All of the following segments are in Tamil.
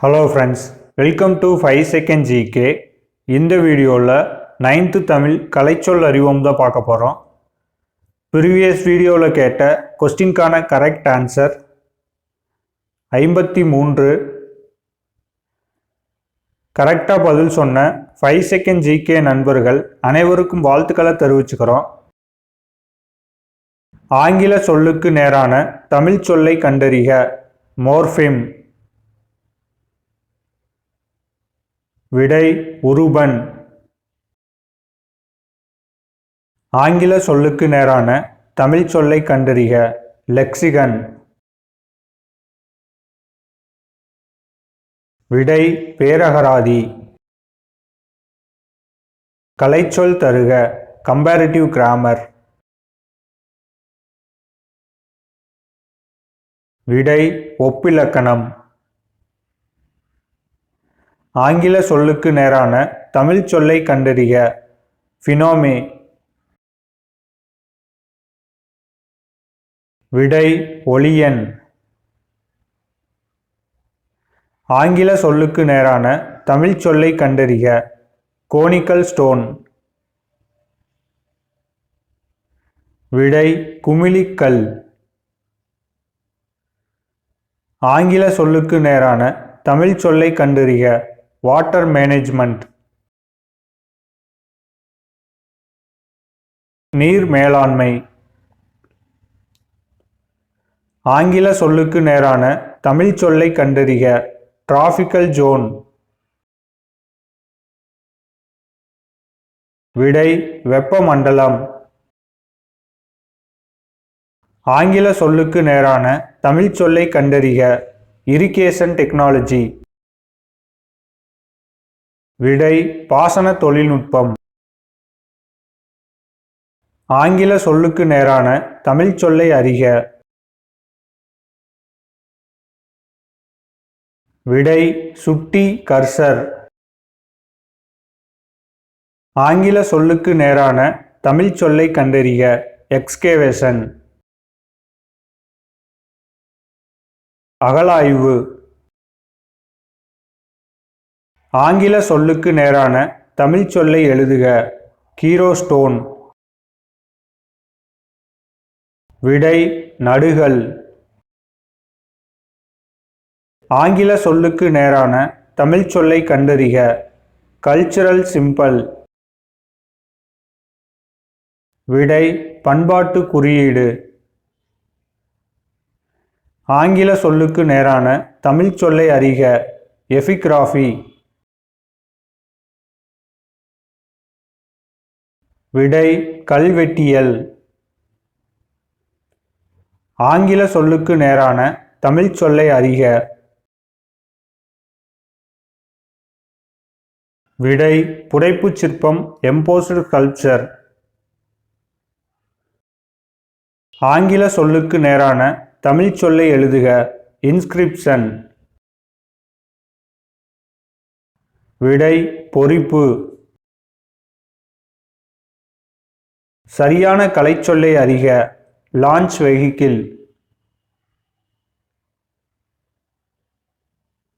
Hello friends welcome to five second GK இந்த வீடியோவில் நைன்த்து தமிழ் கலைச்சொல் அறிவோம் தான் பார்க்க போகிறோம் ப்ரீவியஸ் வீடியோவில் கேட்ட கொஸ்டின்கான கரெக்ட் ஆன்சர் ஐம்பத்தி மூன்று. கரெக்டாக பதில் சொன்ன ஃபைவ் செகண்ட் ஜிகே நண்பர்கள் அனைவருக்கும் வாழ்த்துக்களை தெரிவிச்சுக்கிறோம். ஆங்கில சொல்லுக்கு நேரான தமிழ் சொல்லை கண்டறிக. மோர்ஃபிம் விடை உருபன். ஆங்கில சொல்லுக்கு நேரான தமிழ் சொல்லை கண்டறிக லெக்சிகன். விடை பேரகராதி. கலைச்சொல் தருக கம்பேரிட்டிவ் கிராமர் விடை ஒப்பிலக்கணம். ஆங்கில சொல்லுக்கு நேரான தமிழ் சொல்லை கண்டறிக. ஃபினோமே விடை ஒளியன். ஆங்கில சொல்லுக்கு நேரான தமிழ் சொல்லை கண்டறிக. கோனிக்கல் ஸ்டோன் விடை குமிழிக்கல். ஆங்கில சொல்லுக்கு நேரான தமிழ் சொல்லை கண்டறிக. Water management. நீர் மேலாண்மை. ஆங்கில சொல்லுக்கு நேரான தமிழ் சொல்லை கண்டறிக. டிராபிக்கல் ஜோன் விடை வெப்பமண்டலம். ஆங்கில சொல்லுக்கு நேரான தமிழ் சொல்லை கண்டறிக. இரிகேஷன் டெக்னாலஜி விடை பாசன தொழில்நுட்பம். ஆங்கில சொல்லுக்கு நேரான தமிழ் சொல்லை அறிக. விடை சுட்டி கர்சர். ஆங்கில சொல்லுக்கு நேரான தமிழ் சொல்லை கண்டறிக. எக்ஸ்கேவேஷன். அகலாய்வு. ஆங்கில சொல்லுக்கு நேரான தமிழ் சொல்லை எழுதுக. கீரோஸ்டோன். விடை நடுகள். ஆங்கில சொல்லுக்கு நேரான தமிழ் சொல்லை கண்டறிக. கல்ச்சுரல் சிம்பல் விடை பண்பாட்டு குறியீடு. ஆங்கில சொல்லுக்கு நேரான தமிழ் சொல்லை அறிக. எஃபிகிராஃபி விடை கல்வெட்டியல். ஆங்கில சொல்லுக்கு நேரான தமிழ் சொல்லை அறிக. விடை புடைப்புச் சிற்பம் எம்போஸ்டு கல்ச்சர். ஆங்கில சொல்லுக்கு நேரான தமிழ் சொல்லை எழுதுக. இன்ஸ்கிரிப்ஷன். விடை பொறிப்பு. சரியான கலைச்சொல்லை அறிக. Launch vehicle.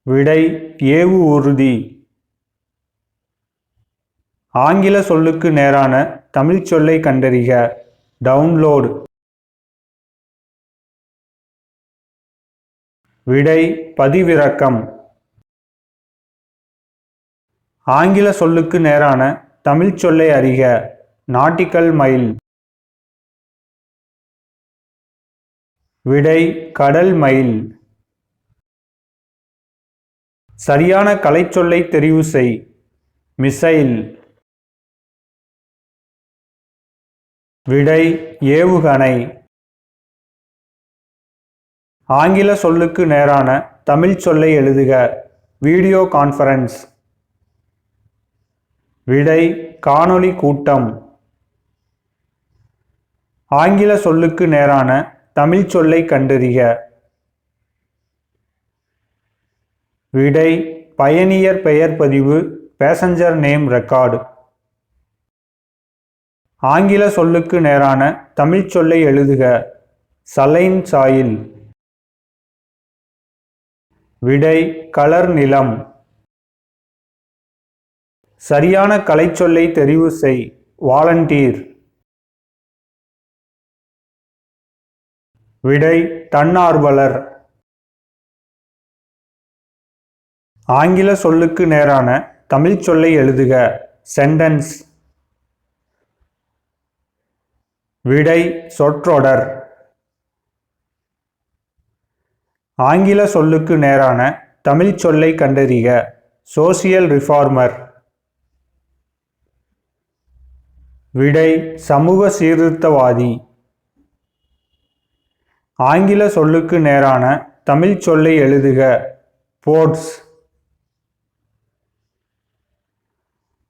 விடை ஏவு உறுதி. ஆங்கில சொல்லுக்கு நேரான தமிழ் சொல்லை கண்டறிக. டவுன்லோடு. விடை பதிவிறக்கம். ஆங்கில சொல்லுக்கு நேரான தமிழ் சொல்லை அறிக. நாட்டிக்கல் மைல் விடை கடல் மைல் சரியான கலைச்சொல்லை தெரிவு செய். மிசைல். விடை ஏவுகணை. ஆங்கில சொல்லுக்கு நேரான தமிழ் சொல்லை எழுதுக. வீடியோ கான்ஃபரன்ஸ் விடை காணொளி கூட்டம். ஆங்கில சொல்லுக்கு நேரான தமிழ் சொல்லை கண்டறிக. விடை பயணியர் பெயர் பதிவு பேசஞ்சர் நேம் ரெக்கார்டு ஆங்கில சொல்லுக்கு நேரான தமிழ் சொல்லை எழுதுக. Saline soil. விடை கலர் நிலம். சரியான கலைச்சொல்லை தெரிவு செய் வாலண்டீர் விடை தன்னார்வலர். ஆங்கில சொல்லுக்கு நேரான தமிழ் சொல்லை எழுதுக. சென்டென்ஸ். விடை சொற்றொடர். ஆங்கில சொல்லுக்கு நேரான தமிழ் சொல்லை கண்டறிக. Social reformer. விடை சமூக சீர்திருத்தவாதி. ஆங்கில சொல்லுக்கு நேரான தமிழ் சொல்லை எழுதுக. போர்ட்ஸ்.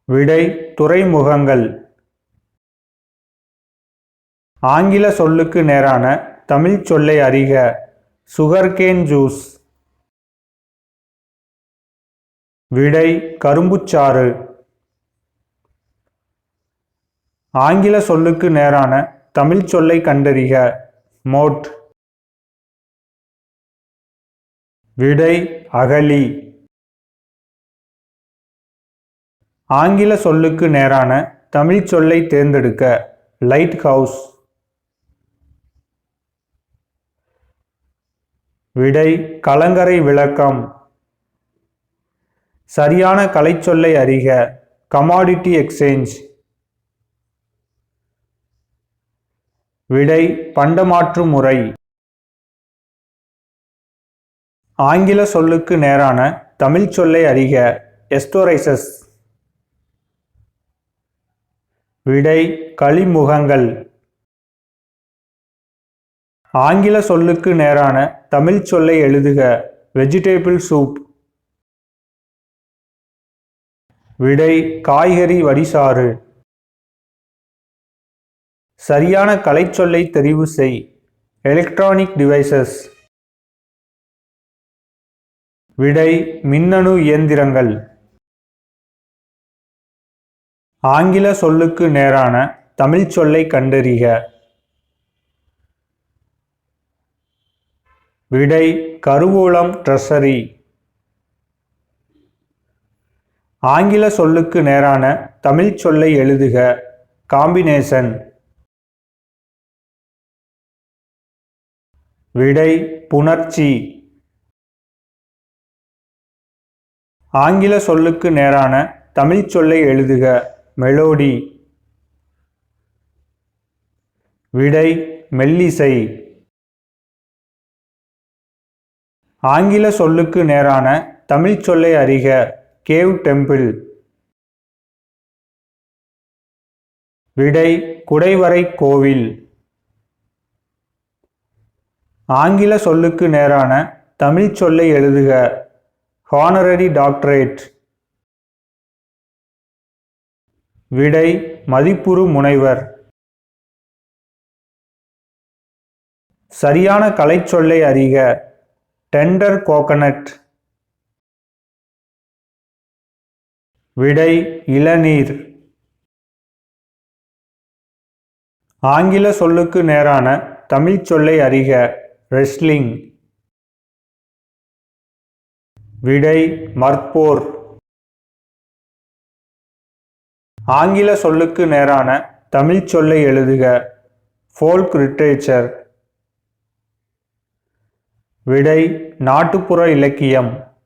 விடை துறைமுகங்கள். ஆங்கில சொல்லுக்கு நேரான தமிழ் சொல்லை அறிக. Sugarcane juice. விடை கரும்புச்சாறு. ஆங்கில சொல்லுக்கு நேரான தமிழ் சொல்லை கண்டறிக. மோட். விடை அகலி. ஆங்கில சொல்லுக்கு நேரான தமிழ் சொல்லை தேர்ந்தெடுக்க லைட் ஹவுஸ். விடை கலங்கரை விளக்கம். சரியான கலைச்சொல்லை அறிக கமாடிட்டி எக்ஸ்சேஞ்ச் விடை பண்டமாற்று முறை. ஆங்கில சொல்லுக்கு நேரான தமிழ் சொல்லை அறிக எஸ்டோரைசஸ். விடை களிமுகங்கள். ஆங்கில சொல்லுக்கு நேரான தமிழ் சொல்லை எழுதுக வெஜிடேபிள் சூப். விடை காய்கறி வடிசாறு சரியான கலைச்சொல்லை தெரிவு செய் எலக்ட்ரானிக் டிவைசஸ். விடை மின்னணு இயந்திரங்கள். ஆங்கில சொல்லுக்கு நேரான தமிழ் சொல்லை கண்டறிக. விடை கருவூலம் ட்ரெஷரி ஆங்கில சொல்லுக்கு நேரான தமிழ் சொல்லை எழுதுக. காம்பினேஷன். விடை புணர்ச்சி. ஆங்கில சொல்லுக்கு நேரான தமிழ் சொல்லை எழுதுக. மெலோடி. விடை மெல்லிசை. ஆங்கில சொல்லுக்கு நேரான தமிழ் சொல்லை அறிக. Cave temple. விடை குடைவரை கோவில். ஆங்கில சொல்லுக்கு நேரான தமிழ் சொல்லை எழுதுக. Honorary doctorate. விடை மதிப்புறு முனைவர். சரியான கலைச்சொல்லை அறிக டெண்டர் கோகனட். விடை இளநீர். ஆங்கில சொல்லுக்கு நேரான தமிழ் சொல்லை அறிக ரெஸ்லிங். விடை மற்போர். ஆங்கில சொல்லுக்கு நேரான தமிழ் சொல்லை எழுதுக. ஃபோல்க் லிட்ரேச்சர் விடை நாட்டுப்புற இலக்கியம்.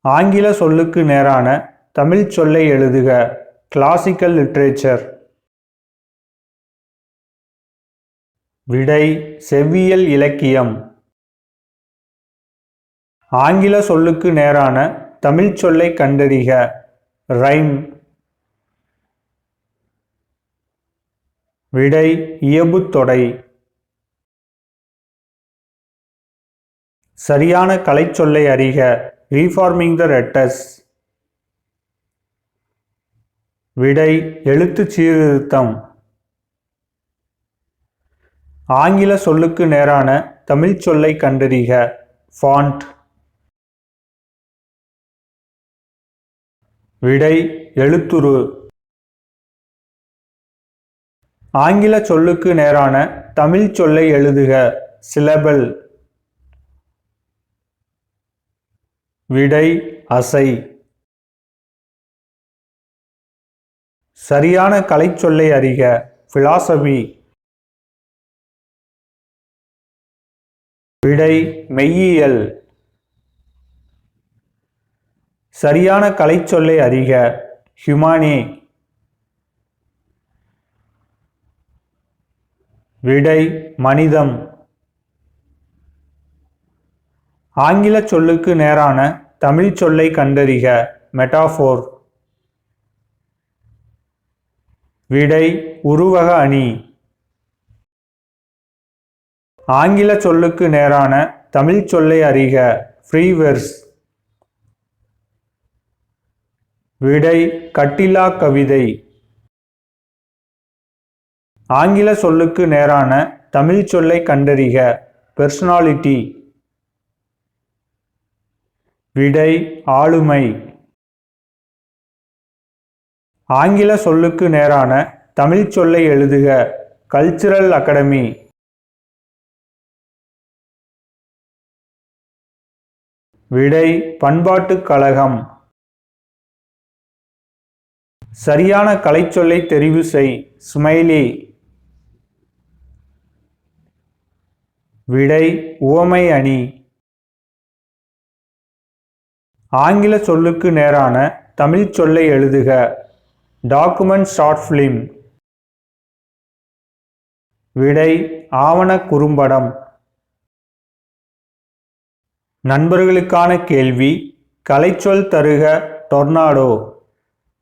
ஆங்கில சொல்லுக்கு நேரான தமிழ் சொல்லை எழுதுக. கிளாசிக்கல் லிட்ரேச்சர் விடை செவ்வியல் இலக்கியம். ஆங்கில சொல்லுக்கு நேரான தமிழ் சொல்லை கண்டறிக. ரைம். விடை இயபுத்தொடை சரியான கலைச்சொல்லை அறிக. ரீஃபார்மிங் த ரெட்டஸ் விடை எழுத்து சீர்திருத்தம். ஆங்கில சொல்லுக்கு நேரான தமிழ் சொல்லை கண்டறிக. ஃபாண்ட் விடை எழுத்துரு. ஆங்கில சொல்லுக்கு நேரான தமிழ் சொல்லை எழுதுக. சிலபல். விடை அசை. சரியான கலைச்சொல்லை அறிக. பிலாசபி விடை மெய்யியல். சரியான கலைச்சொல்லை அறிக ஹியூமானி. விடை மனிதம். ஆங்கில சொல்லுக்கு நேரான தமிழ் சொல்லை கண்டறிக மெட்டாஃபோர். விடை உருவக அணி. ஆங்கில சொல்லுக்கு நேரான தமிழ் சொல்லை அறிக ஃப்ரீவெர்ஸ். விடை கட்டிலா கவிதை. ஆங்கில சொல்லுக்கு நேரான தமிழ் சொல்லை கண்டறிக. பெர்சனாலிட்டி விடை ஆளுமை. ஆங்கில சொல்லுக்கு நேரான தமிழ் சொல்லை எழுதுக. கல்ச்சுரல் அகாடமி விடை பண்பாட்டுக் கழகம். சரியான கலைச்சொல்லை தெரிவு செய் ஸ்மைலி விடை உவமை அணி. ஆங்கில சொல்லுக்கு நேரான தமிழ் சொல்லை எழுதுக. Document short film. விடை ஆவண குறும்படம். நண்பர்களுக்கான கேள்வி கலைச்சொல் தருக டொர்னாடோ.